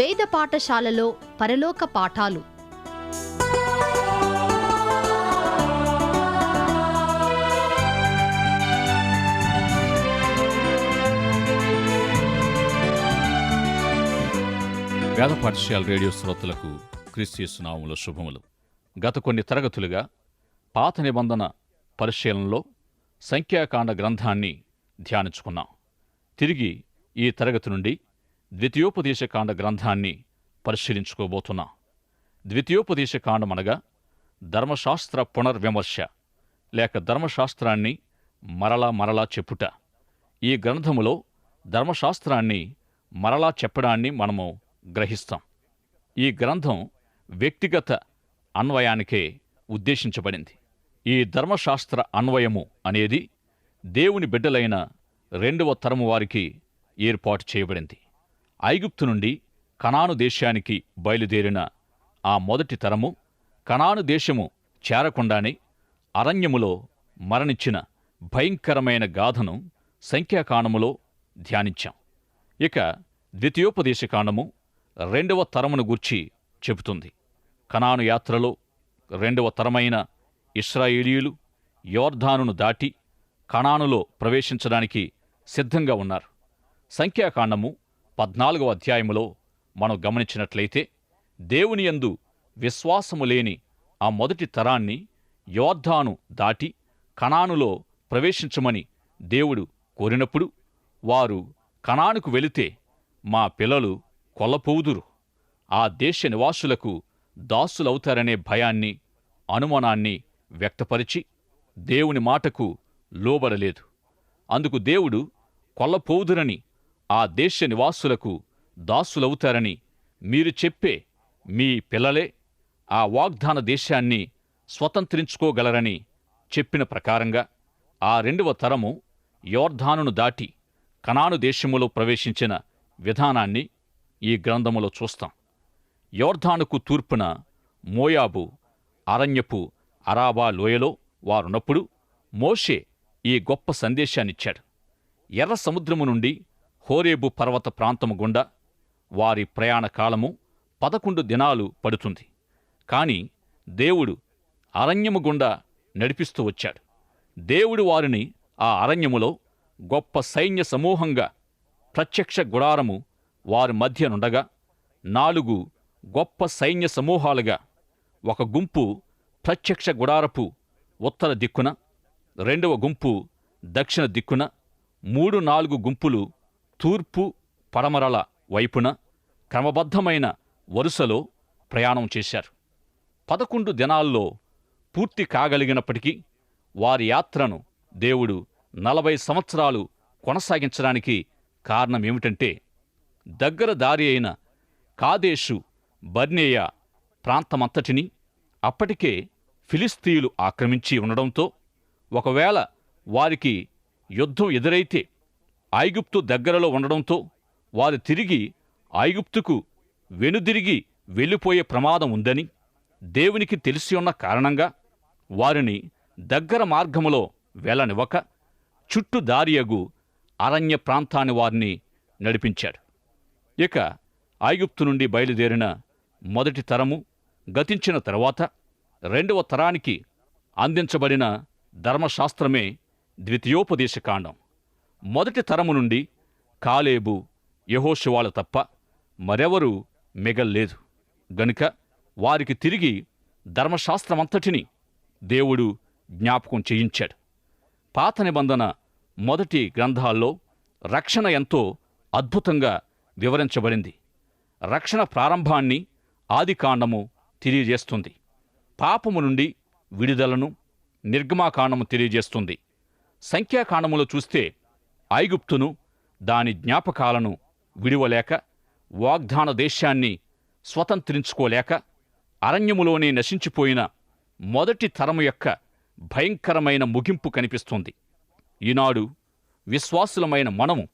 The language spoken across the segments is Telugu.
వేద పాఠశాలలో పరలోక పాఠాలు. వేద పాఠశాల రేడియో శ్రోతలకు క్రీస్తు శుభములు. గత కొన్ని తరగతులుగా పాత నిబంధన పరిశీలనలో సంఖ్యాకాండ గ్రంథాన్ని ధ్యానించుకున్నాం. తిరిగి ఈ తరగతి నుండి ద్వితీయోపదేశకాండ గ్రంథాన్ని పరిశీలించుకోబోతున్నాం. ద్వితీయోపదేశకాండం అనగా ధర్మశాస్త్ర పునర్విమర్శ లేక ధర్మశాస్త్రాన్ని మరలా మరలా చెప్పుట. ఈ గ్రంథములో ధర్మశాస్త్రాన్ని మరలా చెప్పడాన్ని మనము గ్రహిస్తాం. ఈ గ్రంథం వ్యక్తిగత అన్వయానికే ఉద్దేశించబడింది. ఈ ధర్మశాస్త్ర అన్వయము అనేది దేవుని బిడ్డలైన రెండవ తరము వారికి ఏర్పాటు చేయబడింది. ఐగుప్తు నుండి కనాను దేశానికి బయలుదేరిన ఆ మొదటి తరము కనాను దేశము చేరకుండానే అరణ్యములో మరణించిన భయంకరమైన గాథను సంఖ్యాకాండములో ధ్యానించాం. ఇక ద్వితీయోపదేశకాండము రెండవ తరమును గూర్చి చెబుతుంది. కనాను యాత్రలో రెండవ తరమైన ఇస్రాయేలీయులు యోర్ధానును దాటి కణానులో ప్రవేశించడానికి సిద్ధంగా ఉన్నారు. సంఖ్యాకాండము పద్నాలుగవ అధ్యాయములో మనం గమనించినట్లయితే దేవుని యందు విశ్వాసము లేని ఆ మొదటి తరాన్ని యోర్ధాను దాటి కణానులో ప్రవేశించమని దేవుడు కోరినప్పుడు వారు కణానుకు వెళితే మా పిల్లలు కొల్లపోవుదురు ఆ దేశ నివాసులకు దాసులవుతారనే భయాన్ని అనుమానాన్ని వ్యక్తపరిచి దేవుని మాటకు లోబడలేదు. అందుకు దేవుడు కొల్లపోవుదురని ఆ దేశ నివాసులకు దాసులవుతారని మీరు చెప్పే మీ పిల్లలే ఆ వాగ్దాన దేశాన్ని స్వతంత్రించుకోగలరని చెప్పిన ప్రకారంగా ఆ రెండవ తరము యోర్ధానును దాటి కనాను దేశములో ప్రవేశించిన విధానాన్ని ఈ గ్రంథములో చూస్తాం. యోర్ధానుకు తూర్పున మోయాబు అరణ్యపు అరాబా లోయలో వారున్నప్పుడు మోషే ఈ గొప్ప సందేశాన్నిచ్చాడు. ఎర్ర సముద్రము నుండి హోరేబు పర్వత ప్రాంతము గుండా వారి ప్రయాణ కాలము పదకొండు దినాలు పడుతుంది. కాని దేవుడు అరణ్యము గుండా నడిపిస్తూ వచ్చాడు. దేవుడు వారిని ఆ అరణ్యములో గొప్ప సైన్య సమూహంగా ప్రత్యక్ష గుడారము వారి మధ్య నుండగా నాలుగు గొప్ప సైన్య సమూహాలుగా ఒక గుంపు ప్రత్యక్ష గుడారపు ఉత్తర దిక్కున రెండవ గుంపు దక్షిణ దిక్కున మూడు నాలుగు గుంపులు తూర్పు పడమరల వైపున క్రమబద్ధమైన వరుసలో ప్రయాణం చేశారు. పదకొండు దినాల్లో పూర్తి కాగలిగినప్పటికీ వారి యాత్రను దేవుడు నలభై సంవత్సరాలు కొనసాగించడానికి కారణమేమిటంటే దగ్గర దారి అయిన కాదేశు బర్నేయ ప్రాంతమంతటిని అప్పటికే ఫిలిస్తీయులు ఆక్రమించి ఉండడంతో ఒకవేళ వారికి యుద్ధం ఎదురైతే ఐగుప్తు దగ్గరలో ఉండడంతో వారు తిరిగి ఐగుప్తుకు వెనుదిరిగి వెళ్ళిపోయే ప్రమాదం ఉందని దేవునికి తెలిసి ఉన్న కారణంగా వారిని దగ్గర మార్గములో వెళ్ళనివ్వక చుట్టూ దారియగు అరణ్య ప్రాంతాన్ని వారిని నడిపించాడు ఇక ఐగుప్తు నుండి బయలుదేరిన మొదటి తరము గతించిన తరువాత రెండవ తరానికి అందించబడిన ధర్మశాస్త్రమే ద్వితీయోపదేశకాండం మొదటి తరము నుండి కాలేబు యహోశివాల తప్ప మరెవరూ మిగల్లేదు. గనుక వారికి తిరిగి ధర్మశాస్త్రమంతటిని దేవుడు జ్ఞాపకం చేయించాడు. పాత నిబంధన మొదటి గ్రంథాల్లో రక్షణ ఎంతో అద్భుతంగా వివరించబడింది. రక్షణ ప్రారంభాన్ని ఆదికాండము తెలియజేస్తుంది. పాపము నుండి విడుదలను నిర్గమాకాండము తెలియజేస్తుంది. సంఖ్యాకాండములో చూస్తే ఐగుప్తును దాని జ్ఞాపకాలను విడివలేక వాగ్దాన దేశాన్ని స్వతంత్రించుకోలేక అరణ్యములోనే నశించిపోయిన మొదటి తరము యొక్క భయంకరమైన ముగింపు కనిపిస్తుంది. ఈనాడు విశ్వాసులమైన మనము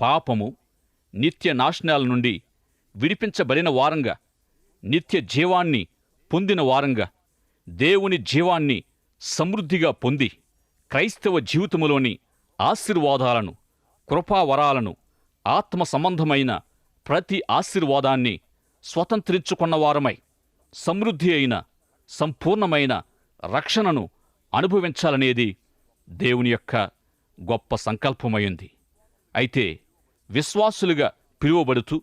పాపము నిత్య నాశనాల నుండి విడిపించబడిన వారంగా నిత్య జీవాన్ని పొందిన వారంగా దేవుని జీవాన్ని సమృద్ధిగా పొంది క్రైస్తవ జీవితములోని ఆశీర్వాదాలను కృపావరాలను ఆత్మ సంబంధమైన ప్రతి ఆశీర్వాదాన్ని స్వతంత్రించుకున్నవారమై సమృద్ధి అయిన సంపూర్ణమైన రక్షణను అనుభవించాలనేది దేవుని యొక్క గొప్ప సంకల్పమైంది. అయితే విశ్వాసులుగా పిలువబడుతూ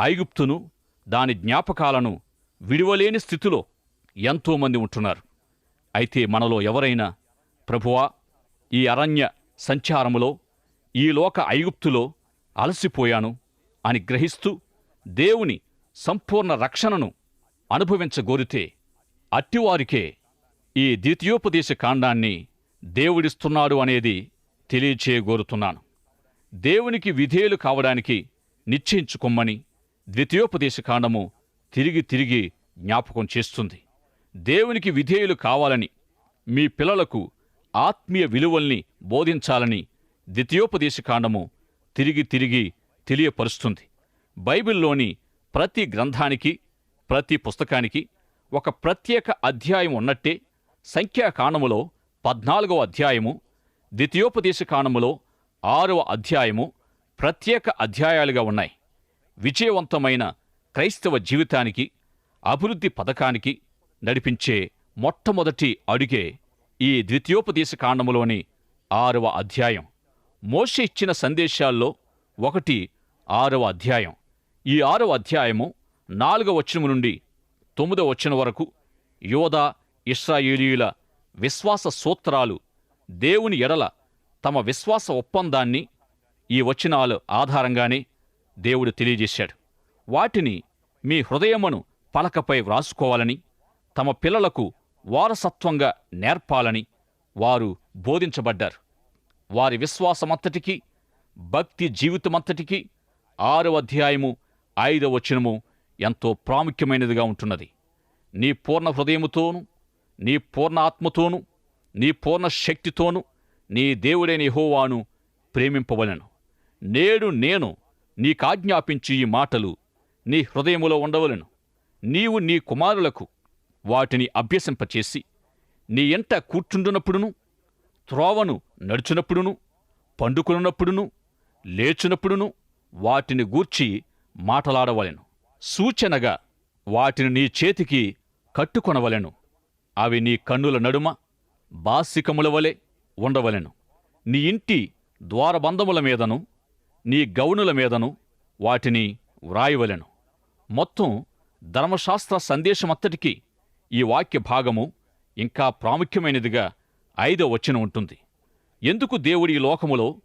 ఐగుప్తును దాని జ్ఞాపకాలను విడువలేని స్థితిలో ఎంతోమంది ఉంటున్నారు. అయితే మనలో ఎవరైనా ప్రభువా ఈ అరణ్య సంచారములో ఈ లోక ఐగుప్తులో అలసిపోయాను అని గ్రహిస్తూ దేవుని సంపూర్ణ రక్షణను అనుభవించగోరితే అట్టివారికే ఈ ద్వితీయోపదేశ కాండాన్ని దేవుడిస్తున్నాడు అనేది తెలియచేయగోరుతున్నాను. దేవునికి విధేయులు కావడానికి నిశ్చయించుకొమ్మని ద్వితీయోపదేశ కాండము తిరిగి తిరిగి జ్ఞాపకం చేస్తుంది. దేవునికి విధేయులు కావాలని మీ పిల్లలకు ఆత్మీయ విలువల్ని బోధించాలని ద్వితీయోపదేశ కాండము తిరిగి తిరిగి తెలియపరుస్తుంది. బైబిల్లోని ప్రతి గ్రంథానికి ప్రతి పుస్తకానికి ఒక ప్రత్యేక అధ్యాయం ఉన్నట్టే సంఖ్యాకాండములో పద్నాలుగవ అధ్యాయము ద్వితీయోపదేశ కాండములో ఆరవ అధ్యాయము ప్రత్యేక అధ్యాయాలుగా ఉన్నాయి. విజయవంతమైన క్రైస్తవ జీవితానికి అభివృద్ధి పథకానికి నడిపించే మొట్టమొదటి అడుగే ఈ ద్వితీయోపదేశ కాండములోని ఆరవ అధ్యాయం. మోష ఇచ్చిన సందేశాల్లో ఒకటి ఆరవ అధ్యాయం. ఈ ఆరవ అధ్యాయము నాలుగవ వచనము నుండి తొమ్మిదవ వచనం వరకు యోధా ఇస్రాయేలీయుల విశ్వాస సూత్రాలు దేవుని ఎడల తమ విశ్వాస ఒప్పందాన్ని ఈ వచనాలు ఆధారంగానే దేవుడు తెలియజేశాడు. వాటిని మీ హృదయమును పలకపై వ్రాసుకోవాలని తమ పిల్లలకు వారసత్వంగా నేర్పాలని వారు బోధించబడ్డారు. వారి విశ్వాసమంతటికీ భక్తి జీవితమంతటికీ ఆరో అధ్యాయము ఐదవ వచనము ఎంతో ప్రాముఖ్యమైనదిగా ఉంటున్నది. నీ పూర్ణ హృదయముతోను నీ పూర్ణ ఆత్మతోను నీ పూర్ణ శక్తితోను నీ దేవుడైన హోవాను ప్రేమింపవలను. నేడు నేను నీకాజ్ఞాపించి ఈ మాటలు నీ హృదయములో ఉండవలను. నీవు నీ కుమారులకు వాటిని అభ్యసింపచేసి నీ ఎంట కూర్చుండునప్పుడును త్రోవను నడుచునప్పుడును పండుకున్నప్పుడును లేచునప్పుడును వాటిని గూర్చి మాటలాడవలెను. సూచనగా వాటిని నీ చేతికి కట్టుకొనవలెను. అవి నీ కన్నుల నడుమ బాసికముల వలె ఉండవలెను. నీ ఇంటి ద్వారబంధముల మీదను నీ గౌనుల మీదను వాటిని వ్రాయవలెను. మొత్తం ధర్మశాస్త్ర సందేశమంతటికీ ఈ వాక్య భాగము ఇంకా ప్రాముఖ్యమైనదిగా ఐదో వచనం ఉంటుంది. ఎందుకు దేవుడి లోకములో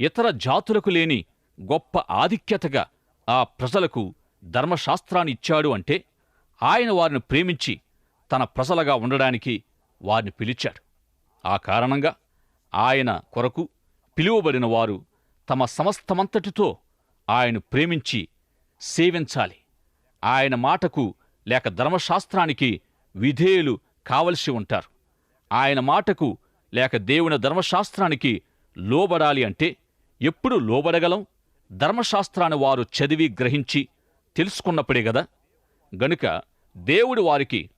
ఇతర జాతులకు లేని గొప్ప ఆధిక్యతగా ఆ ప్రజలకు ధర్మశాస్త్రాన్ని ఇచ్చాడు అంటే ఆయన వారిని ప్రేమించి తన ప్రజలుగా ఉండడానికి వారిని పిలిచాడు. ఆ కారణంగా ఆయన కొరకు పిలువబడిన వారు తమ సమస్తమంతటితో ఆయన ప్రేమించి సేవించాలి. ఆయన మాటకు లేక ధర్మశాస్త్రానికి విధేయులు కావలసి ఉంటారు. ఆయన మాటకు లేక దేవుని ధర్మశాస్త్రానికి లోబడాలి అంటే ఎప్పుడు లోబడగలం? ధర్మశాస్త్రాన్ని వారు చదివి గ్రహించి తెలుసుకున్నప్పుడే గదా? గనుక దేవుడు వారికి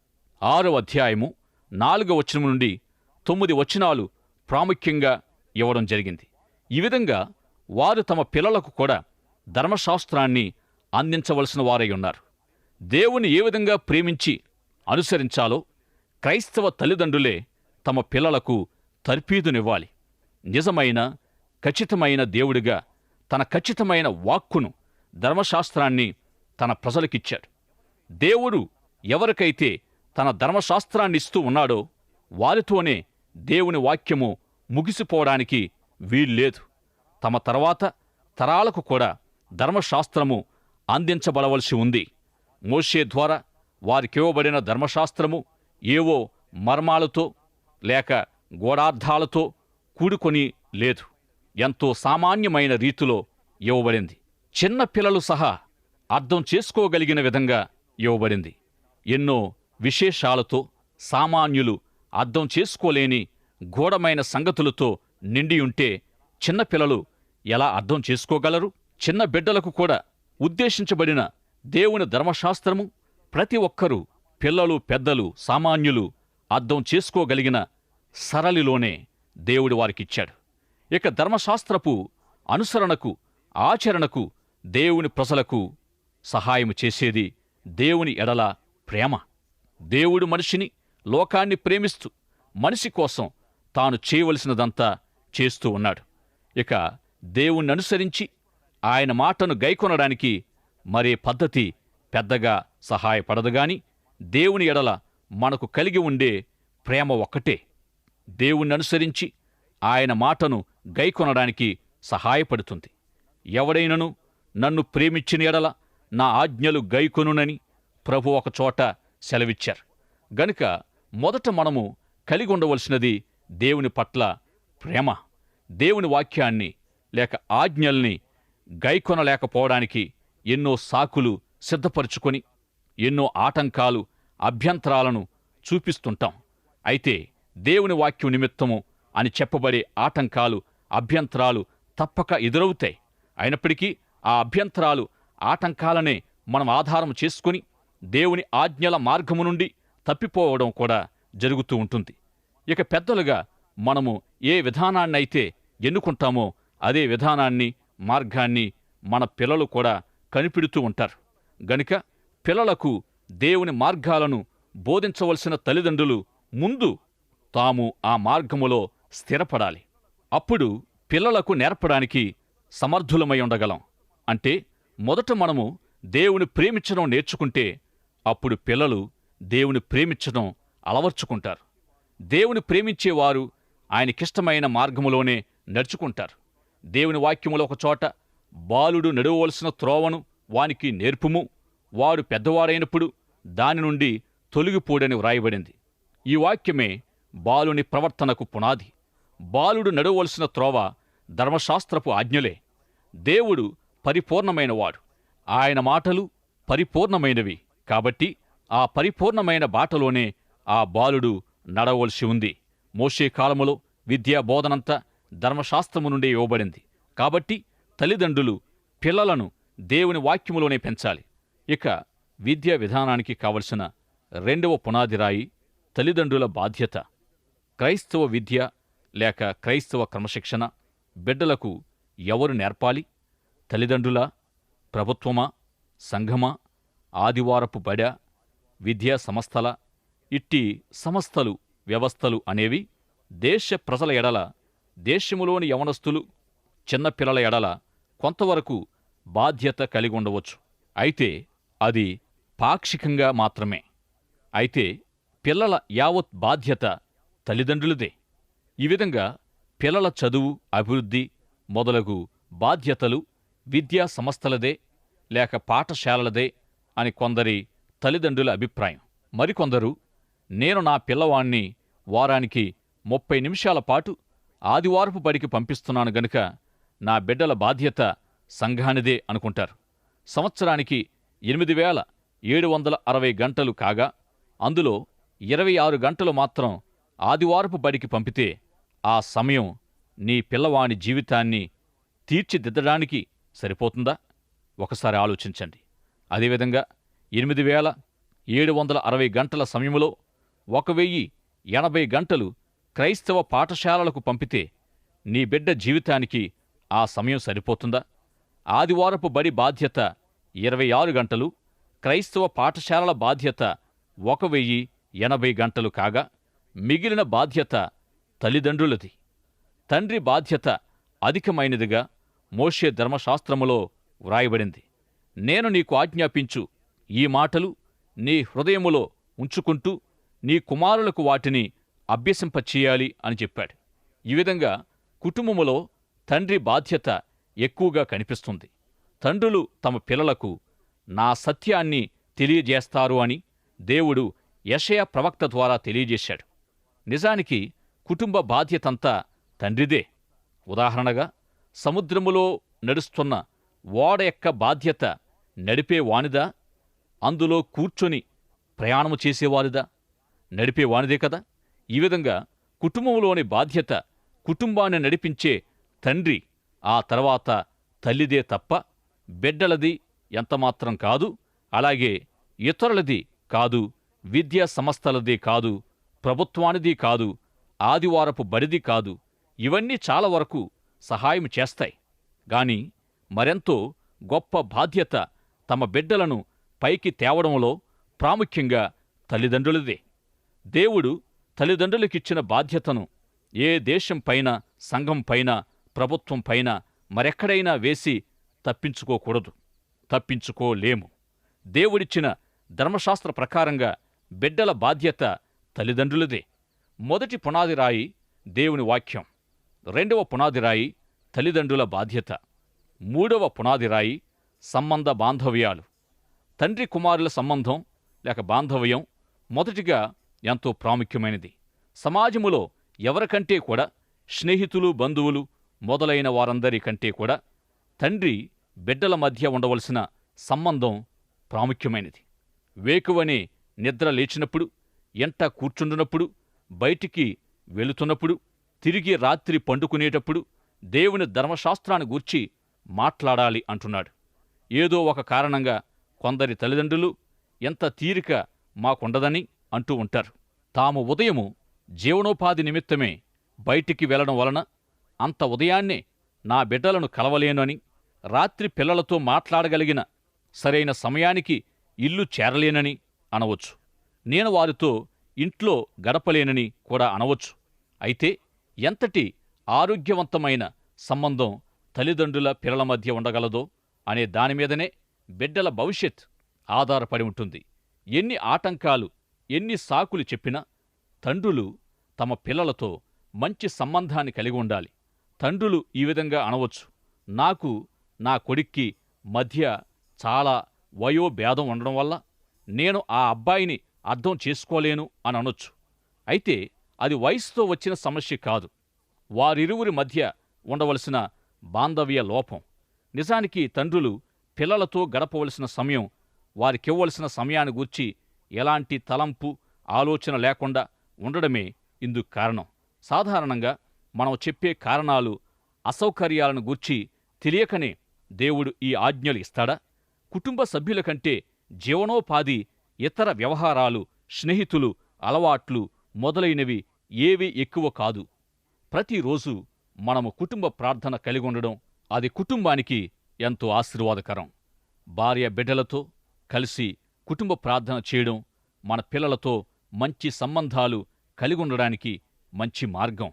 ఆరో అధ్యాయము నాలుగో వచనం నుండి తొమ్మిది వచనాలు ప్రాముఖ్యంగా ఇవ్వడం జరిగింది. ఈ విధంగా వారు తమ పిల్లలకు కూడా ధర్మశాస్త్రాన్ని అందించవలసిన వారై ఉన్నారు. దేవుని ఏ విధంగా ప్రేమించి అనుసరించాలో క్రైస్తవ తల్లిదండ్రులే తమ పిల్లలకు తర్పీదునివ్వాలి. నిజమైన ఖచ్చితమైన దేవుడిగా తన ఖచ్చితమైన వాక్కును ధర్మశాస్త్రాన్ని తన ప్రజలకిచ్చాడు. దేవుడు ఎవరికైతే తన ధర్మశాస్త్రాన్ని ఇస్తూ ఉన్నాడో వారితోనే దేవుని వాక్యము ముగిసిపోవడానికి వీల్లేదు. తమ తర్వాత తరాలకు కూడా ధర్మశాస్త్రము అందించబడవలసి ఉంది. మోషే ద్వారా వారికివ్వబడిన ధర్మశాస్త్రము ఏవో మర్మాలతో లేక గోడార్థాలతో కూడుకొని లేదు. ఎంతో సామాన్యమైన రీతిలో ఇవ్వబడింది. చిన్న పిల్లలు సహా అర్థం చేసుకోగలిగిన విధంగా ఇవ్వబడింది. ఎన్నో విశేషాలతో సామాన్యులు అర్థం చేసుకోలేని గూఢమైన సంగతులతో నిండి ఉంటే చిన్నపిల్లలు ఎలా అర్థం చేసుకోగలరు? చిన్న బిడ్డలకు కూడా ఉద్దేశించబడిన దేవుని ధర్మశాస్త్రము ప్రతి ఒక్కరూ పిల్లలు పెద్దలు సామాన్యులు అర్థం చేసుకోగలిగిన సరళిలోనే దేవుడు వారికిచ్చాడు. ఇక ధర్మశాస్త్రపు అనుసరణకు ఆచరణకు దేవుని ప్రజలకు సహాయం చేసేది దేవుని ఎడల ప్రేమ. దేవుడు మనిషిని లోకాన్ని ప్రేమిస్తూ మనిషి కోసం తాను చేయవలసినదంతా చేస్తూ ఉన్నాడు. ఇక దేవుణ్ణి అనుసరించి ఆయన మాటను గైకొనడానికి మరే పద్ధతి పెద్దగా సహాయపడదు గాని దేవుని ఎడల మనకు కలిగి ఉండే ప్రేమ ఒక్కటే. దేవుణ్ణి అనుసరించి ఆయన మాటను గైకొనడానికి సహాయపడుతుంది. ఎవడైనను నన్ను ప్రేమించిన ఎడల నా ఆజ్ఞలు గైకొనునని ప్రభు ఒకచోట సెలవిచ్చారు. గనుక మొదట మనము కలిగి ఉండవలసినది దేవుని పట్ల ప్రేమ. దేవుని వాక్యాన్ని లేక ఆజ్ఞల్ని గైకొనలేకపోవడానికి ఎన్నో సాకులు సిద్ధపరుచుకొని ఎన్నో ఆటంకాలు అభ్యంతరాలను చూపిస్తుంటాం. అయితే దేవుని వాక్యం నిమిత్తము అని చెప్పబడే ఆటంకాలు అభ్యంతరాలు తప్పక ఎదురవుతాయి. అయినప్పటికీ ఆ అభ్యంతరాలు ఆటంకాలనే మనం ఆధారం చేసుకుని దేవుని ఆజ్ఞల మార్గము నుండి తప్పిపోవడం కూడా జరుగుతూ ఉంటుంది. ఇక పెద్దలుగా మనము ఏ విధానాన్నైతే ఎన్నుకుంటామో అదే విధానాన్ని మార్గాన్ని మన పిల్లలు కూడా కనిపెడుతూ ఉంటారు. గనుక పిల్లలకు దేవుని మార్గాలను బోధించవలసిన తల్లిదండ్రులు ముందు తాము ఆ మార్గములో స్థిరపడాలి. అప్పుడు పిల్లలకు నేర్పడానికి సమర్థులమై ఉండగలం. అంటే మొదట మనము దేవుని ప్రేమించడం నేర్చుకుంటే అప్పుడు పిల్లలు దేవుని ప్రేమించడం అలవర్చుకుంటారు. దేవుని ప్రేమించేవారు ఆయనకిష్టమైన మార్గములోనే నడుచుకుంటారు. దేవుని వాక్యములో ఒక చోట బాలుడు నడవవలసిన త్రోవను వానికి నేర్పుము. వాడు పెద్దవారైనప్పుడు దాని నుండి తొలగిపోడని వ్రాయబడింది. ఈ వాక్యమే బాలుని ప్రవర్తనకు పునాది. బాలుడు నడవలసిన త్రోవ ధర్మశాస్త్రపు ఆజ్ఞలే. దేవుడు పరిపూర్ణమైనవాడు. ఆయన మాటలు పరిపూర్ణమైనవి కాబట్టి ఆ పరిపూర్ణమైన బాటలోనే ఆ బాలుడు నడవలసి ఉంది. మోషే కాలములో విద్యా బోధనంతా ధర్మశాస్త్రము నుండి ఇవ్వబడింది. కాబట్టి తల్లిదండ్రులు పిల్లలను దేవుని వాక్యములోనే పెంచాలి. ఇక విద్యా విధానానికి కావలసిన రెండవ పునాదిరాయి తల్లిదండ్రుల బాధ్యత. క్రైస్తవ విద్య లేక క్రైస్తవ క్రమశిక్షణ బిడ్డలకు ఎవరు నేర్పాలి? తల్లిదండ్రుల? ప్రభుత్వమా? సంఘమా? ఆదివారపు బడ? విద్యా సంస్థల? ఇట్టి సంస్థలు వ్యవస్థలు అనేవి దేశ ప్రజల ఎడల దేశములోని యవనస్తులు చిన్నపిల్లల ఎడల కొంతవరకు బాధ్యత కలిగి ఉండవచ్చు అయితే అది పాక్షికంగా మాత్రమే. అయితే పిల్లల యావత్ బాధ్యత తల్లిదండ్రులదే. ఈ విధంగా పిల్లల చదువు అభివృద్ధి మొదలగు బాధ్యతలు విద్యా సంస్థలదే లేక పాఠశాలలదే అని కొందరి తల్లిదండ్రుల అభిప్రాయం. మరికొందరు నేను నా పిల్లవాణ్ణి వారానికి ముప్పై నిమిషాల పాటు ఆదివారపు బడికి పంపిస్తున్నాను గనుక నా బిడ్డల బాధ్యత సంఘానిదే అనుకుంటారు. సంవత్సరానికి ఎనిమిది వేల ఏడు వందల అరవై గంటలు కాగా అందులో ఇరవై ఆరు గంటలు మాత్రం ఆదివారపు బడికి పంపితే ఆ సమయం నీ పిల్లవాని జీవితాన్ని తీర్చిదిద్దడానికి సరిపోతుందా? ఒకసారి ఆలోచించండి. అదేవిధంగా ఎనిమిది వేల ఏడు వందల అరవై గంటల సమయంలో ఒక వెయ్యి ఎనభై గంటలు క్రైస్తవ పాఠశాలలకు పంపితే నీ బిడ్డ జీవితానికి ఆ సమయం సరిపోతుందా? ఆదివారపు బడి బాధ్యత ఇరవై ఆరు గంటలు క్రైస్తవ పాఠశాలల బాధ్యత ఒక వెయ్యి ఎనభై గంటలు కాగా మిగిలిన బాధ్యత తల్లిదండ్రులది. తండ్రి బాధ్యత అధికమైనదిగా మోషే ధర్మశాస్త్రములో వ్రాయబడింది. నేను నీకు ఆజ్ఞాపించు ఈ మాటలు నీ హృదయములో ఉంచుకుంటూ నీ కుమారులకు వాటిని అభ్యసింపచేయాలి అని చెప్పాడు. ఈ విధంగా కుటుంబములో తండ్రి బాధ్యత ఎక్కువగా కనిపిస్తుంది. తండ్రులు తమ పిల్లలకు నా సత్యాన్ని తెలియజేస్తారు అని దేవుడు యషయ ప్రవక్త ద్వారా తెలియజేశాడు. నిజానికి కుటుంబ బాధ్యతంతా తండ్రిదే. ఉదాహరణగా సముద్రములో నడుస్తున్న ఓడ యొక్క బాధ్యత నడిపేవానిదా అందులో కూర్చొని ప్రయాణము చేసేవారిదా నడిపే వానిదే కదా? ఈ విధంగా కుటుంబంలోని బాధ్యత కుటుంబాన్ని నడిపించే తండ్రి ఆ తర్వాత తల్లిదే తప్ప బిడ్డలది ఎంతమాత్రం కాదు అలాగే ఇతరులది కాదు విద్యా సంస్థలది కాదు ప్రభుత్వానిది కాదు ఆదివారపు బడిది కాదు ఇవన్నీ చాలా వరకు సహాయం చేస్తాయి. గాని మరెంతో గొప్ప బాధ్యత తమ బిడ్డలను పైకి తేవడంలో ప్రాముఖ్యంగా తల్లిదండ్రులదే. దేవుడు తల్లిదండ్రులకిచ్చిన బాధ్యతను ఏ దేశం పైన సంఘం పైన ప్రభుత్వం పైన మరెక్కడైనా వేసి తప్పించుకోకూడదు తప్పించుకోలేము. దేవుడిచ్చిన ధర్మశాస్త్ర ప్రకారంగా బిడ్డల బాధ్యత తల్లిదండ్రులదే. మొదటి పునాది రాయి దేవుని వాక్యం. రెండవ పునాది రాయి తల్లిదండ్రుల బాధ్యత. మూడవ పునాది రాయి సంబంధ బాంధవ్యాలు. తండ్రి కుమారుల సంబంధం లేక బాంధవ్యం మొదటిగా ఎంతో ప్రాముఖ్యమైనది. సమాజములో ఎవరికంటే కూడా స్నేహితులు బంధువులు మొదలైన వారందరి కంటే కూడా తండ్రి బిడ్డల మధ్య ఉండవలసిన సంబంధం ప్రాముఖ్యమైనది. వేకువనే నిద్ర లేచినప్పుడు ఎంట కూర్చుండునప్పుడు బయటికి వెళుతున్నప్పుడు తిరిగి రాత్రి పండుకునేటప్పుడు దేవుని ధర్మశాస్త్రాన్ని గూర్చి మాట్లాడాలి అంటున్నాడు. ఏదో ఒక కారణంగా కొందరి తల్లిదండ్రులు ఎంత తీరిక మాకుండదని అంటూ ఉంటారు. తాము ఉదయము జీవనోపాధి నిమిత్తమే బయటికి వెళ్ళడం వలన అంత ఉదయాన్నే నా బిడ్డలను కలవలేనని రాత్రి పిల్లలతో మాట్లాడగలిగిన సరైన సమయానికి ఇల్లు చేరలేనని అనవచ్చు. నేను వారితో ఇంట్లో గడపలేనని కూడా అనవచ్చు. అయితే ఎంతటి ఆరోగ్యవంతమైన సంబంధం తల్లిదండ్రుల పిల్లల మధ్య ఉండగలదో అనే దానిమీదనే బిడ్డల భవిష్యత్ ఆధారపడి ఉంటుంది. ఎన్ని ఆటంకాలు ఎన్ని సాకులు చెప్పినా తండ్రులు తమ పిల్లలతో మంచి సంబంధాన్ని కలిగి ఉండాలి. తండ్రులు ఈ విధంగా అనవచ్చు. నాకు నా కొడుక్కి మధ్య చాలా వయోభేదం ఉండడం వల్ల నేను ఆ అబ్బాయిని అర్థం చేసుకోలేను అని అనొచ్చు. అయితే అది వయసుతో వచ్చిన సమస్య కాదు. వారిరువురి మధ్య ఉండవలసిన బాంధవ్య లోపం. నిజానికి తండ్రులు పిల్లలతో గడపవలసిన సమయం వారికివ్వలసిన సమయాన్ని గూర్చి ఎలాంటి తలంపు ఆలోచన లేకుండా ఉండడమే ఇందుకు కారణం. సాధారణంగా మనం చెప్పే కారణాలు అసౌకర్యాలను గూర్చి తెలియకనే దేవుడు ఈ ఆజ్ఞలు ఇస్తాడా? కుటుంబ సభ్యుల కంటే జీవనోపాధి ఇతర వ్యవహారాలు స్నేహితులు అలవాట్లు మొదలైనవి ఏవి ఎక్కువ కాదు. ప్రతిరోజు మనము కుటుంబ ప్రార్థన కలిగి ఉండడం అది కుటుంబానికి ఎంతో ఆశీర్వాదకరం. భార్య బిడ్డలతో కలిసి కుటుంబ ప్రార్థన చేయడం మన పిల్లలతో మంచి సంబంధాలు కలిగి ఉండడానికి మంచి మార్గం.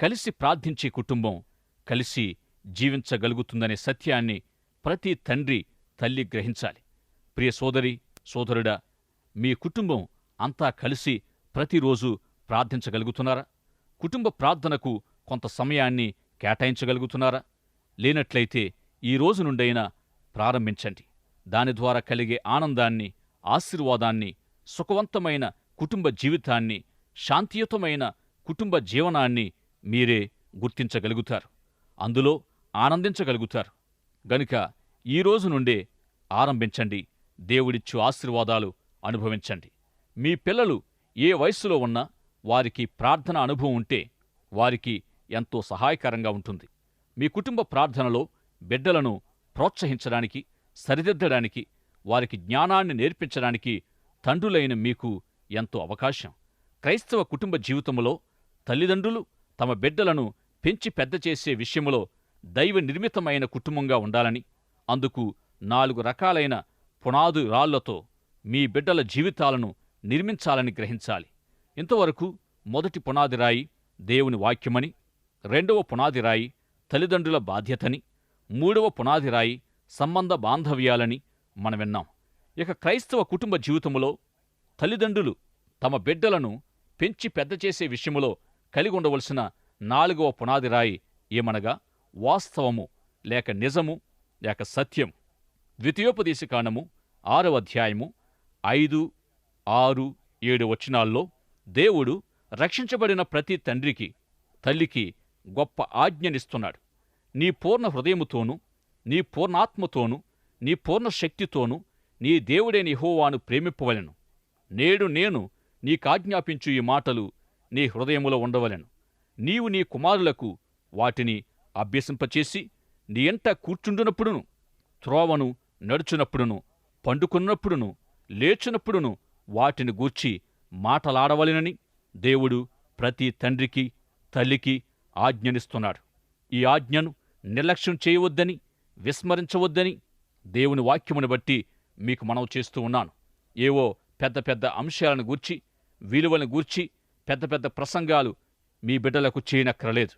కలిసి ప్రార్థించే కుటుంబం కలిసి జీవించగలుగుతుందనే సత్యాన్ని ప్రతి తండ్రి తల్లి గ్రహించాలి. ప్రియ సోదరి సోదరుడా మీ కుటుంబం అంతా కలిసి ప్రతిరోజు ప్రార్థించగలుగుతున్నారా? కుటుంబ ప్రార్థనకు కొంత సమయాన్ని కేటాయించగలుగుతున్నారా? లేనట్లయితే ఈ రోజు నుండైనా ప్రారంభించండి. దాని ద్వారా కలిగే ఆనందాన్ని ఆశీర్వాదాన్ని సుఖవంతమైన కుటుంబ జీవితాన్ని శాంతియుతమైన కుటుంబ జీవనాన్ని మీరే గుర్తించగలుగుతారు. అందులో ఆనందించగలుగుతారు. గనుక ఈ రోజు నుండే ఆరంభించండి. దేవుడిచ్చు ఆశీర్వాదాలు అనుభవించండి. మీ పిల్లలు ఏ వయస్సులో ఉన్నా వారికి ప్రార్థన అనుభవం ఉంటే వారికి ఎంతో సహాయకరంగా ఉంటుంది. మీ కుటుంబ ప్రార్థనలో బిడ్డలను ప్రోత్సహించడానికి సరిదిద్దడానికి వారికి జ్ఞానాన్ని నేర్పించడానికి తండ్రులైన మీకు ఎంతో అవకాశం. క్రైస్తవ కుటుంబ జీవితంలో తల్లిదండ్రులు తమ బిడ్డలను పెంచి పెద్ద చేసే విషయంలో దైవ నిర్మితమైన కుటుంబంగా ఉండాలని అందుకు నాలుగు రకాలైన పునాదు రాళ్ళతో మీ బిడ్డల జీవితాలను నిర్మించాలని గ్రహించాలి. ఇంతవరకు మొదటి పునాది రాయి దేవుని వాక్యమని రెండవ పునాది రాయి తల్లిదండ్రుల బాధ్యతని మూడవ పునాది రాయి సంబంధ బాంధవ్యాలని మనం విన్నాం. ఇక క్రైస్తవ కుటుంబ జీవితంలో తల్లిదండ్రులు తమ బిడ్డలను పెంచి పెద్ద చేసే విషయములో కలిగి ఉండవలసిన నాలుగవ పునాది రాయి ఏమనగా వాస్తవము లేక నిజము లేక సత్యం ద్వితీయోపదేశకాండము ఆరవ అధ్యాయము ఐదు ఆరు ఏడు వచనాల్లో దేవుడు రక్షించబడిన ప్రతి తండ్రికి తల్లికి గొప్ప ఆజ్ఞనిస్తున్నాడు. నీ పూర్ణ హృదయముతోనూ నీ పూర్ణాత్మతోనూ నీ పూర్ణ శక్తితోనూ నీ దేవుడైన హోవాను ప్రేమిప్పవలెను నేడు నేను నీకాజ్ఞాపించు ఈ మాటలు నీ హృదయములో ఉండవలెను. నీవు నీ కుమారులకు వాటిని అభ్యసింపచేసి నీ ఎంట కూర్చుండునప్పుడును త్రోవను నడుచునప్పుడును పండుకున్నప్పుడును లేచినప్పుడును వాటిని గూర్చి మాటలాడవలెనని దేవుడు ప్రతి తండ్రికి తల్లికి ఆజ్ఞనిస్తున్నాడు. ఈ ఆజ్ఞను నిర్లక్ష్యం చేయవద్దని విస్మరించవద్దని దేవుని వాక్యమును బట్టి మీకు మనవి చేస్తూ ఉన్నాను. ఏవో పెద్ద పెద్ద అంశాలను గూర్చి విలువలను గూర్చి పెద్ద పెద్ద ప్రసంగాలు మీ బిడ్డలకు చేయనక్కరలేదు.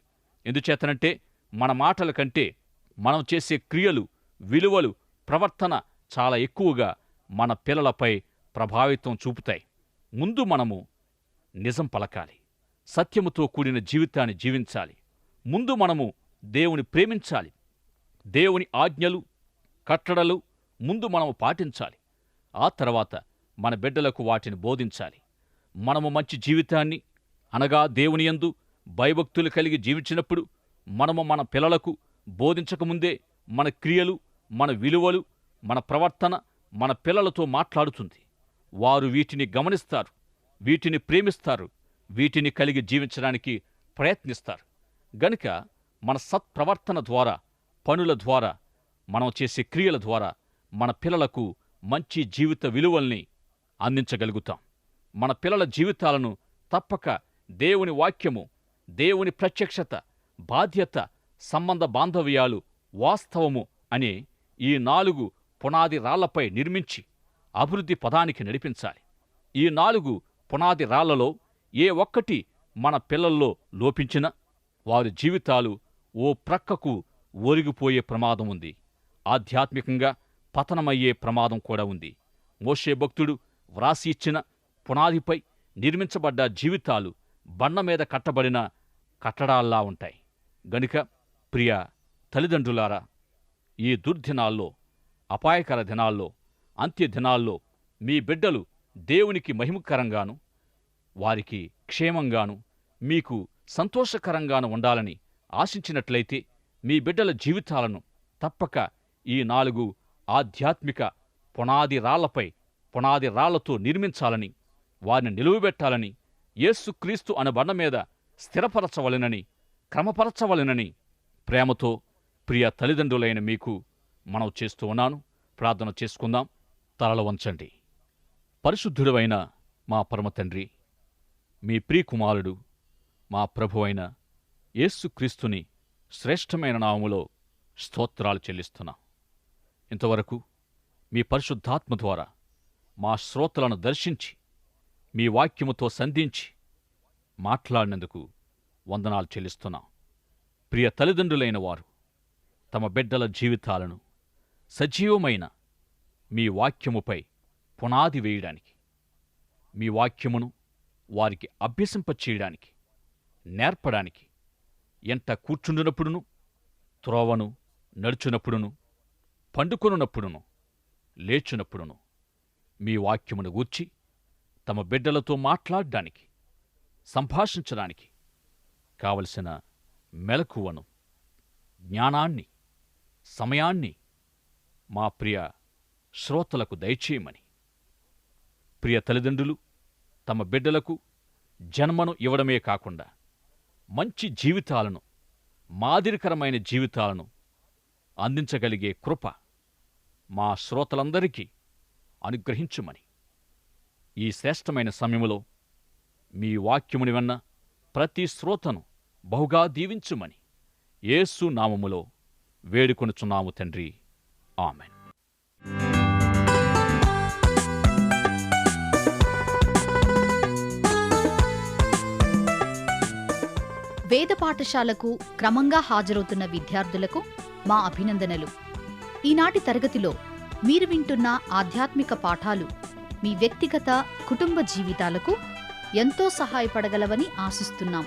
ఎందుచేతనంటే మన మాటల కంటే మనం చేసే క్రియలు విలువలు ప్రవర్తన చాలా ఎక్కువగా మన పిల్లలపై ప్రభావితం చూపుతాయి. ముందు మనము నిజం పలకాలి. సత్యముతో కూడిన జీవితాన్ని జీవించాలి. ముందు మనము దేవుని ప్రేమించాలి. దేవుని ఆజ్ఞలు కట్టడలు ముందు మనము పాటించాలి. ఆ తర్వాత మన బిడ్డలకు వాటిని బోధించాలి. మనము మంచి జీవితాన్ని అనగా దేవుని యందు భయభక్తులు కలిగి జీవించినప్పుడు మనము మన పిల్లలకు బోధించకముందే మన క్రియలు మన విలువలు మన ప్రవర్తన మన పిల్లలతో మాట్లాడుతుంది. వారు వీటిని గమనిస్తారు వీటిని ప్రేమిస్తారు వీటిని కలిగి జీవించడానికి ప్రయత్నిస్తారు. గనుక మన సత్ప్రవర్తన ద్వారా పనుల ద్వారా మనం చేసే క్రియల ద్వారా మన పిల్లలకు మంచి జీవిత విలువల్ని అందించగలుగుతాం. మన పిల్లల జీవితాలను తప్పక దేవుని వాక్యము దేవుని ప్రత్యక్షత బాధ్యత సంబంధ బాంధవ్యాలు వాస్తవము అనే ఈ నాలుగు పునాది రాళ్ళపై నిర్మించి అభివృద్ధి పదానికి నడిపించాలి. ఈ నాలుగు పునాది రాళ్ళలో ఏ ఒక్కటి మన పిల్లల్లో లోపించినా వారి జీవితాలు ఓ ప్రక్కకు ఒరిగిపోయే ప్రమాదం ఉంది. ఆధ్యాత్మికంగా పతనమయ్యే ప్రమాదం కూడా ఉంది. మోషే భక్తుడు వ్రాసి ఇచ్చిన పునాదిపై నిర్మించబడ్డ జీవితాలు బండ మీద కట్టబడిన కట్టడాల్లా ఉంటాయి. గనుక ప్రియ తల్లిదండ్రులారా ఈ దుర్దినాల్లో అపాయకర దినాల్లో అంత్య దినాల్లో మీ బిడ్డలు దేవునికి మహిమకరంగాను వారికి క్షేమంగాను మీకు సంతోషకరంగాను ఉండాలని ఆశించినట్లయితే మీ బిడ్డల జీవితాలను తప్పక ఈ నాలుగు ఆధ్యాత్మిక పునాది రాళ్ళపై పునాది రాళ్ళతో నిర్మించాలని వారిని నిలువబెట్టాలని యేసుక్రీస్తు అనే బండ మీద స్థిరపరచవలెనని క్రమపరచవలెనని ప్రేమతో ప్రియ తల్లిదండ్రులైన మీకు మనం చేస్తూ ఉన్నాను. ప్రార్థన చేసుకుందాం. తలలు వంచండి. పరిశుద్ధుడైన మా పరమ తండ్రి మీ ప్రియకుమారుడు మా ప్రభు అయిన యేసుక్రీస్తుని శ్రేష్టమైన నామములో స్తోత్రాలు చెల్లిస్తున్నాం. ఇంతవరకు మీ పరిశుద్ధాత్మ ద్వారా మా శ్రోతలను దర్శించి మీ వాక్యముతో సంధించి మాట్లాడినందుకు వందనాలు చెల్లిస్తున్నాం. ప్రియ తల్లిదండ్రులైన వారు తమ బిడ్డల జీవితాలను సజీవమైన మీ వాక్యముపై పునాది వేయడానికి మీ వాక్యమును వారికి అభ్యసింపచేయడానికి నేర్పడానికి ఎంత కూర్చుండునప్పుడును త్రోవను నడుచునప్పుడును పండుకొనున్నప్పుడును లేచునప్పుడును మీ వాక్యమును గూర్చి తమ బిడ్డలతో మాట్లాడడానికి సంభాషించడానికి కావలసిన మెలకువను జ్ఞానాన్ని సమయాన్ని మా ప్రియ శ్రోతలకు దయచేయమని. ప్రియ తల్లిదండ్రులు తమ బిడ్డలకు జన్మను ఇవ్వడమే కాకుండా మంచి జీవితాలను మాదిరికరమైన జీవితాలను అందించగలిగే కృప మా శ్రోతలందరికీ అనుగ్రహించుమని. ఈ శ్రేష్టమైన సమయములో మీ వాక్యముని విన్న ప్రతి శ్రోతను బహుగా దీవించుమని. యేసు నామములో వేడుకొనుచున్నాము తండ్రి. ఆమెన్. వేద పాఠశాలకు క్రమంగా హాజరవుతున్న విద్యార్థులకు మా అభినందనలు. ఈనాటి తరగతిలో మీరు వింటున్న ఆధ్యాత్మిక పాఠాలు మీ వ్యక్తిగత కుటుంబ జీవితాలకు ఎంతో సహాయపడగలవని ఆశిస్తున్నాం.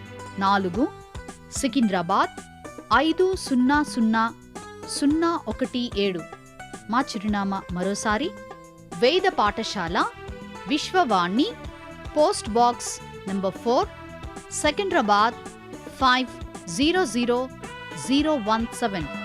నాలుగు సికింద్రాబాద్ ఐదు సున్నా సున్నా సున్నా ఒకటి ఏడు. మా చిరునామా మరోసారి Veda Pathashala Vishwavani post box number four Secunderabad five zero zero zero one seven.